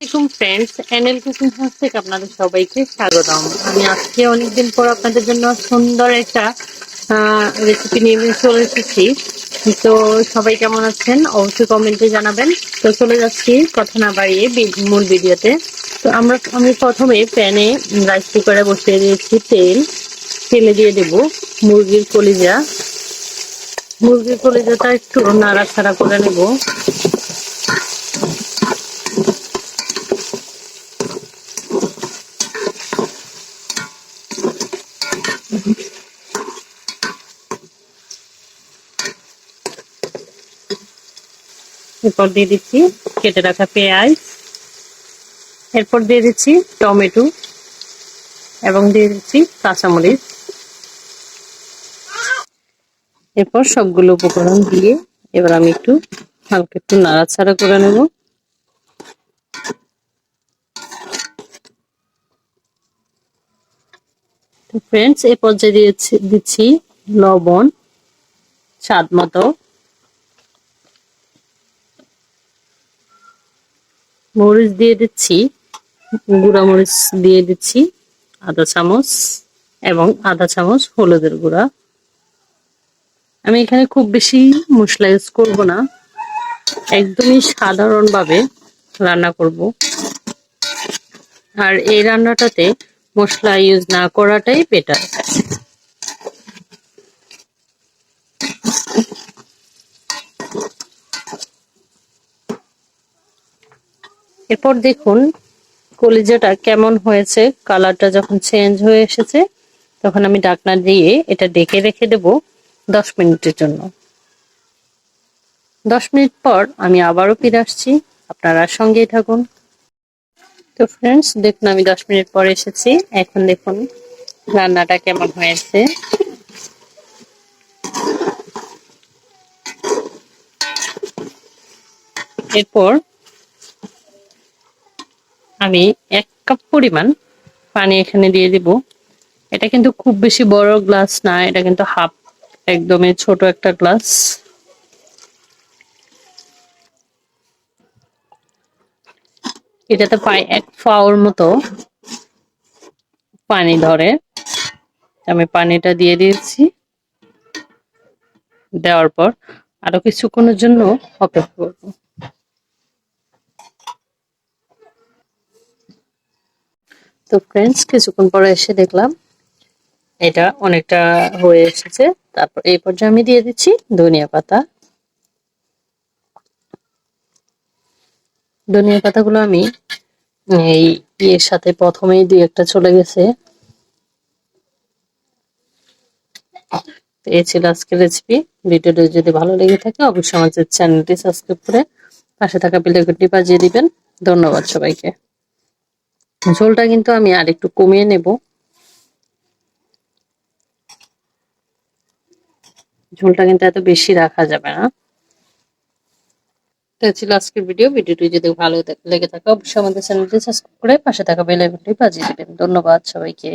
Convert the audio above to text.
আসসালামাইকুম friends NL cooking house থেকে আপনাদের সবাইকে স্বাগতম। আমি আজকে অনেকদিন পর আপনাদের জন্য সুন্দর একটা রেসিপি নিয়ে চলে এসেছি। তো সবাই কেমন আছেন? অবশ্যই কমেন্টে জানাবেন। তো চলে যাচ্ছি কথা না বাড়িয়ে মূল ভিডিওতে তো। আমরা, আমি প্রথমে প্যানে রাইস কুকারে বসিয়ে দিয়েছি তেল। তেলে দিয়ে দেব মুরগির কলিজা। মুরগির কলিজাটা একটু নাড়াচাড়া করে নেব। এরপর দিয়ে দিচ্ছি কেটে রাখা পেঁয়াজ। এরপর দিয়ে দিচ্ছি টমেটো এবং দিয়ে দিচ্ছি কাঁচামরিচ। এরপর সবগুলো উপকরণ দিয়ে এবার আমি একটু হালকা একটু নাড়াচাড়া করে নেব। ফ্রেন্ডস এ পর্যায়ে দিয়েছি, দিচ্ছি লবণ, স্বাদ মতো। মরিচ দিয়ে দিচ্ছি, গুঁড়া মরিচ দিয়ে দিচ্ছি, আধা চামচ এবং আধা চামচ হলুদের গুঁড়া। আমি এখানে খুব বেশি মশলা ইউজ করব না। একদমই সাধারণভাবে রান্না করব। আর এই রান্নাটাতে মশলা ইউজ না করাটাই বেটার এরপর দেখুন কলিজাটা কেমন হয়েছে কালারটা যখন চেঞ্জ হয়ে এসেছে, তখন আমি ডাকনা দিয়ে এটা ডেকে রেখে দেব দশ মিনিটের জন্য। দশ মিনিট পর আমি আবারও ফিরে আসছি। আপনারা সঙ্গেই থাকুন। তো ফ্রেন্ডস দেখুন আমি দশ মিনিট পর এসেছি। এখন দেখুন রান্নাটা কেমন হয়েছে। এরপর আমি এক কাপ পরিমাণ পানি এখানে দিয়ে দিব। এটা কিন্তু খুব বেশি বড় গ্লাস না, এটা কিন্তু হাফ একদমই ছোট একটা গ্লাস এটাতে প্রায় এক ফাওর মতো পানি ধরে। আমি পানিটা দিয়ে দিয়েছি দেওয়ার পর। আরও কিছুক্ষণের জন্য অপেক্ষা করব। তো ফ্রেন্ডস কিছুক্ষণ পরে এসে দেখলাম এটা অনেকটা হয়ে এসেছে। তারপর এই পর্যায়ে আমি দিয়ে দিচ্ছি ধনিয়া পাতা। ধনিয়া পাতাগুলো আমি এই ইয়ের সাথে প্রথমেই দুই একটা চলে গেছে। এই ছিল আজকের রেসিপি ভিডিওটি যদি ভালো লেগে থাকে, অবশ্যই আমাদের চ্যানেলটি সাবস্ক্রাইব করে পাশে থাকা বেলাইকনটি বাজিয়ে দিবেন। ধন্যবাদ সবাইকে। ঝোলটা কিন্তু আমি আর একটু কমিয়ে নেব। ঝোলটা কিন্তু এত বেশি রাখা যাবে না। এটা ছিল আজকের ভিডিও ভিডিওটি যদি ভালো লেগে থাকে, অবশ্যই আমাদের চ্যানেলটি সাবস্ক্রাইব করে পাশে থাকা বেল আইকনটি বাজিয়ে দেবেন। ধন্যবাদ সবাইকে।